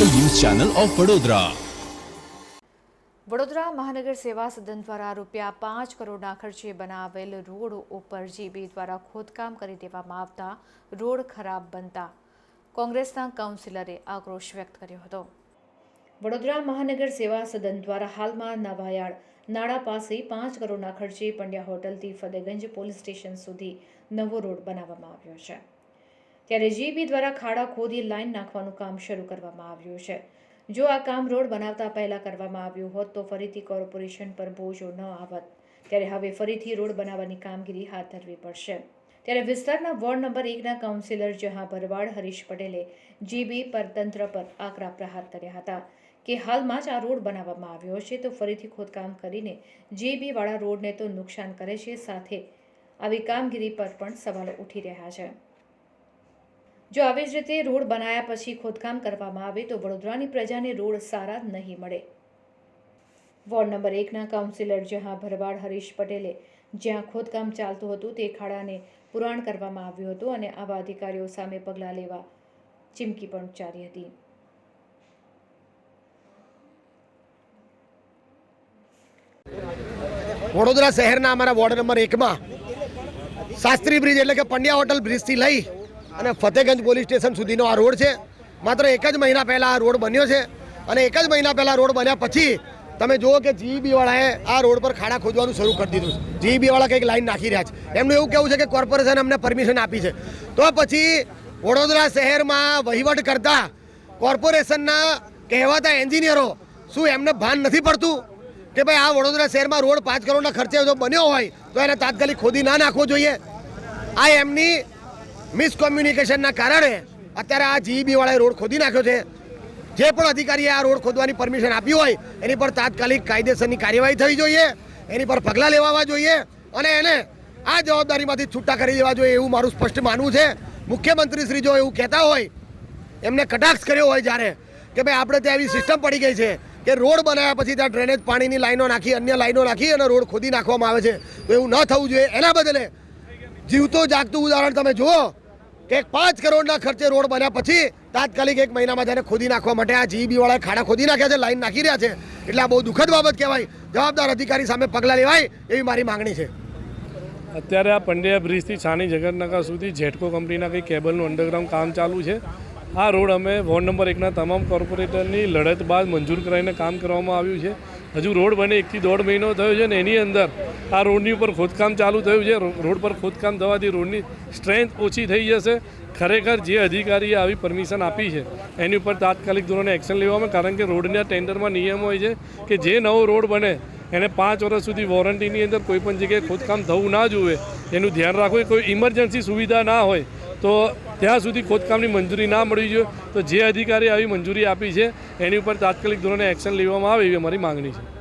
Channel of Vadodara. Vadodara મહાનગર સેવા સદન દ્વારા રૂપિયા પાંચ કરોડના ખર્ચે બનાવેલ રોડ ઉપર જીબી દ્વારા ખોદકામ કરી દેવામાં આવતા રોડ ખરાબ બનતા કોંગ્રેસના કાઉન્સિલરે આક્રોશ વ્યક્ત કર્યો હતો. વડોદરા મહાનગર સેવા સદન દ્વારા હાલમાં નવાયાળ નાળા પાસે પાંચ કરોડના ખર્ચે પંડ્યા હોટલથી ફતેગંજ પોલીસ સ્ટેશન સુધી નવો રોડ બનાવવામાં આવ્યો છે. ત્યારે જીબી દ્વારા ખાડા ખોદી લાઈન નાખવાનું કામ શરૂ કરવામાં આવ્યું છે. જો આ કામ રોડ બનાવતા પહેલાં કરવામાં આવ્યું હોત તો ફરીથી કોર્પોરેશન પર બોજો ન આવત. ત્યારે હવે ફરીથી રોડ બનાવવાની કામગીરી હાથ ધરવી પડશે. ત્યારે વિસ્તારના વોર્ડ નંબર એકના કાઉન્સિલર જહાં ભરવાડ હરીશ પટેલે જીબી પર તંત્ર પર આકરા પ્રહાર કર્યા હતા કે હાલમાં જ આ રોડ બનાવવામાં આવ્યો છે તો ફરીથી ખોદકામ કરીને જીબીવાળા રોડને તો નુકસાન કરે છે સાથે આવી કામગીરી પર પણ સવાલો ઉઠી રહ્યા છે. જો આવી જ રીતે રોડ બનાયા પછી ખોદકામ કરવામાં આવે તો વડોદરાની પ્રજાને રોડ સારા નહીં મળે. વોર્ડ નંબર એકના કાઉન્સિલર જહાં ભરવાડ હરીશ પટેલે જ્યાં ખોદકામ ચાલતું હતું તે ખાડાને પુરાણ કરવામાં આવ્યું હતું અને આવા અધિકારીઓ સામે પગલાં લેવા ચીમકી પણ ઉચ્ચારી હતી. વડોદરા શહેરના અમારા વોર્ડ નંબર એકમાં શાસ્ત્રી બ્રિજ એટલે કે પંડ્યા હોટલ બ્રિજથી લઈ અને ફતેગંજ પોલીસ સ્ટેશન સુધીનો આ રોડ છે. માત્ર એક જ મહિના પહેલાં આ રોડ બન્યો છે. અને એક જ મહિના પહેલાં રોડ બન્યા પછી તમે જુઓ કે જીઈબીવાળાએ આ રોડ પર ખાડા ખોદવાનું શરૂ કરી દીધું છે. જીઈબીવાળા કંઈક લાઈન નાખી રહ્યા છે. એમનું એવું કહેવું છે કે કોર્પોરેશન અમને પરમિશન આપી છે. તો પછી વડોદરા શહેરમાં વહીવટ કરતા કોર્પોરેશનના કહેવાતા એન્જિનિયરો શું એમને ભાન નથી પડતું? કે ભાઈ આ વડોદરા શહેરમાં રોડ પાંચ કરોડના ખર્ચે જો બન્યો હોય તો એને તાત્કાલિક ખોદી ના નાખવો જોઈએ. આ એમની મિસકોમ્યુનિકેશનના કારણે અત્યારે આ જીઈબી વાળાએ રોડ ખોદી નાખ્યો છે. જે પણ અધિકારીએ આ રોડ ખોદવાની પરમિશન આપી હોય, એની પર તાત્કાલિક કાયદેસરની કાર્યવાહી થવી જોઈએ, એની પર પગલાં લેવા જોઈએ અને એને આ જવાબદારીમાંથી છૂટા કરી દેવા જોઈએ એવું મારું સ્પષ્ટ માનવું છે. મુખ્યમંત્રી શ્રી જો એવું કહેતા હોય, એમને કટાક્ષ કર્યો હોય જ્યારે કે ભાઈ આપણે ત્યાં એવી સિસ્ટમ પડી ગઈ છે કે રોડ બનાવ્યા પછી ત્યાં ડ્રેનેજ પાણીની લાઈનો નાખી, અન્ય લાઈનો નાખી અને રોડ ખોદી નાખવામાં આવે છે. તો એવું ન થવું જોઈએ. એના બદલે જીવતો જાગતું ઉદાહરણ તમે જુઓ કે પાંચ કરોડના ખર્ચે રોડ બન્યા પછી તાત્કાલિક એક મહિનામાં તેને ખોદી નાખવા માટે આ જીબી વાળા ખાડા ખોદી નાખ્યા છે, લાઈન નાખી રહ્યા છે. એટલે આ બહુ દુઃખદ બાબત કહેવાય. જવાબદાર અધિકારી સામે પગલાં લેવાય એવી મારી માગણી છે. અત્યારે આ પંડ્યા બ્રિજથી છાણી જગતનગર સુધી જેટકો કંપનીના કંઈ કેબલનું અંડરગ્રાઉન્ડ કામ ચાલુ છે? આ રોડ અમે વોર્ડ નંબર એકના તમામ કોર્પોરેટરની લડત બાદ મંજૂર કરાવીને કામ કરવામાં આવ્યું છે. હજુ રોડ બને એકથી દોઢ મહિનો થયો છે ને એની અંદર આ રોડની ઉપર ખોદકામ ચાલુ થયું છે. રોડ પર ખોદકામ થવાથી રોડની સ્ટ્રેન્થ ઓછી થઈ જશે. ખરેખર જે અધિકારીએ આવી પરમિશન આપી છે, એની ઉપર તાત્કાલિક ધોરણે એક્શન લેવામાં, કારણ કે રોડના ટેન્ડરમાં નિયમ હોય છે કે જે નવો રોડ બને, એને પાંચ વર્ષ સુધી વોરંટીની અંદર કોઈ પણ જગ્યાએ ખોદકામ થવું ના જોઈએ એનું ધ્યાન રાખવું કોઈ ઇમરજન્સી સુવિધા ના હોય તો ત્યાં સુધી ખોદકામની મંજૂરી ના મળવી જોઈએ તો જે અધિકારી આવી મંજૂરી આપી છે, એની ઉપર તાત્કાલિક ધોરણે એક્શન લેવામાં આવે એવી અમારી માગણી છે.